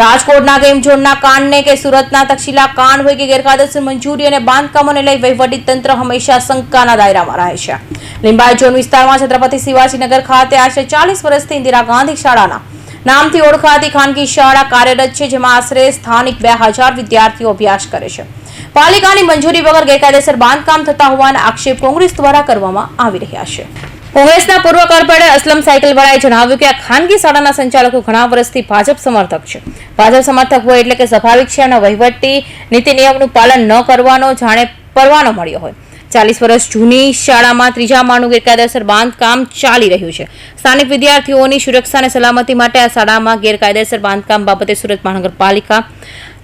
રાજકોટના ગેમઝોનના કાંડને કે સુરતના તક્ષશિલા કાંડ હોય કે ગેરકાયદેસર મંજૂરી અને બાંધકામોને લઈ વહીવટી તંત્ર હંમેશા શંકાના દાયરામાં રહે છે. લિંબાયત ઝોન વિસ્તારમાં છત્રપતિ શિવાજીનગર ખાતે આશરે ચાલીસ વર્ષથી ઇન્દિરા ગાંધી શાળાના નામથી ઓળખાતી ખાનગી શાળા કાર્યરત છે, જેમાં આશરે સ્થાનિક બે હજાર વિદ્યાર્થીઓ અભ્યાસ કરે છે. પાલિકાની મંજૂરી વગર ગેરકાયદેસર બાંધકામ થતા હોવાના આક્ષેપ કોંગ્રેસ દ્વારા કરવામાં આવી રહ્યા છે. કોંગ્રેસના પૂર્વ કોર્પોરેટર અસલમ સાયકલવાળાએ જણાવ્યું કે આ ખાનગી શાળાના સંચાલકો ઘણા વર્ષથી ભાજપ સમર્થક છે. ભાજપ સમર્થક હોય એટલે કે સ્વાભાવિક છે અને વહીવટી નીતિ નિયમનું પાલન ન કરવાનો, જાણે પરવાનો મળ્યો હોય. ચાલીસ વર્ષ જૂની શાળામાં ત્રીજા માળનું ગેરકાયદેસર બાંધકામ ચાલી રહ્યું છે. સ્થાનિક વિદ્યાર્થીઓની સુરક્ષા અને સલામતી માટે આ શાળામાં ગેરકાયદેસર બાંધકામ બાબતે સુરત મહાનગરપાલિકા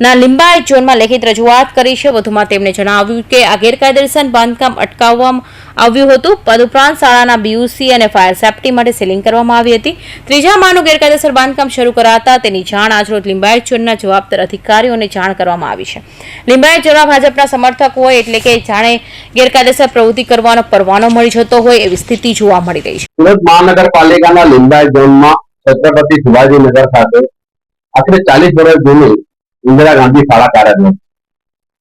ના, લિંબાયત ઝોનમાં લેખિત રજૂઆત કરી છે. વધુમાં તેમણે જણાવ્યું કે આ ગેરકાયદેસર બાંધકામ અટકાવવામાં આવ્યું હતું. તદુપરાંત શાળાના બીયુસી અને ફાયર સેફટી માટે સીલિંગ કરવામાં આવી હતી. ત્રીજા માળનું ગેરકાયદેસર બાંધકામ શરૂ કરાતા તેની જાણ આજરોજ લિંબાયત ઝોનના જવાબદાર અધિકારીઓને જાણ કરવામાં આવી છે. લિંબાયત ઝોનમાં ભાજપના સમર્થક હોય એટલે કે જાણે ગેરકાયદેસર પ્રવૃત્તિ કરવાનો પરવાનો મળી જતો હોય એવી સ્થિતિ જોવા મળી રહી છે. સુરત મહાનગરપાલિકાના લિંબાયત ઝોનમાં છત્રપતિ શિવાજીનગર ખાતે આશરે ચાલીસ વર્ષ જૂની ઇન્દિરા ગાંધી શાળા કાર્યરત.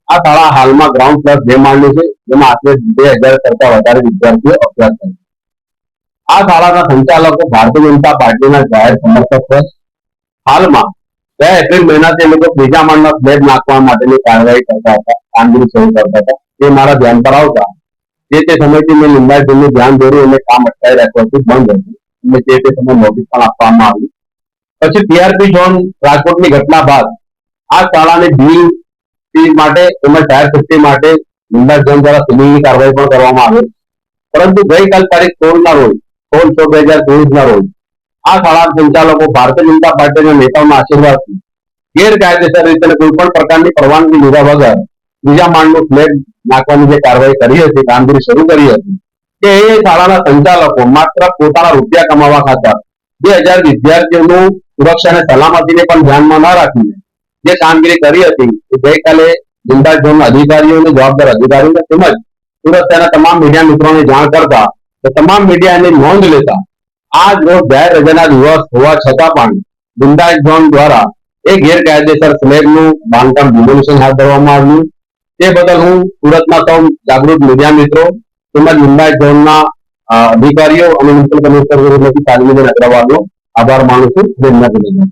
આ શાળા હાલમાં ગ્રાઉન્ડ પ્લસ બે માળની છે, જેમાં આશરે બે હજાર કરતા વધારે વિદ્યાર્થીઓ અભ્યાસ કરે આ શાળાના સંચાલકો ભારતીય જનતા પાર્ટીના જાહેર સમર્થક છે. હાલમાં બે એપ્રિલ મહિનાથી એ લોકો ત્રીજા માળના ફ્લેટ નાખવા માટેની કાર્યવાહી કરતા હતા, કામગીરી શરૂ કરતા હતા. તે મારા ધ્યાન પર આવતા જે તે સમયથી મેં લિંબાયત ઝોનનું ધ્યાન દોર્યું અને કામ અટકાવી રાખવાથી બંધ હતું. અને જે તે સમય નોટિસ પણ આપવામાં આવી. પછી ટીઆરપી ઝોન રાજકોટની ઘટના બાદ આ શાળાને ફી માટે તેમજ જાહેર શક્તિ માટે મુંબઈ ઝોન દ્વારા સીલિંગની કાર્યવાહી પણ કરવામાં આવી. પરંતુ ગઈકાલ તારીખ સોળ રોજ, સોળ છ બે હજાર ચોવીસ રોજ, આ શાળા સંચાલકો ભારતીય જનતા પાર્ટીના નેતાઓના આશીર્વાદથી ગેરકાયદેસર રીતે કોઈ પણ પ્રકારની પરવાનગી લીધા વગર બીજા માળનું ફ્લેટ નાખવાની જે કાર્યવાહી કરી હતી, કામગીરી શરૂ કરી હતી કે એ શાળાના સંચાલકો માત્ર પોતાના રૂપિયા કમાવા ખાતર બે હજાર વિદ્યાર્થીઓનું સુરક્ષા અને સલામતીને પણ ધ્યાનમાં ન રાખીને જે કામગીરી કરી હતી, એ ગઈકાલે જિંદા ઝોન અધિકારીઓ જવાબદાર અધિકારીઓને તેમજ સુરત તેના તમામ મીડિયા મિત્રોને જાણ કરતા, તો તમામ મીડિયા એની નોંધ લેતા, આજ રોજ જાહેર રજાના દિવસ હોવા છતાં પણ જિંદાજ ઝોન દ્વારા એ ગેરકાયદેસર સ્લેબનું બાંધકામ ડિમોલિશન હાથ ધરવામાં આવ્યું તે બદલ હું સુરતના સૌ જાગૃત મીડિયા મિત્રો તેમજ લિંબાયત ઝોનના અધિકારીઓ અને મ્યુનિસિપલ કમિશનર તાલીમ અગ્રવાલનો આભાર માનું છું ધન્યવાદ.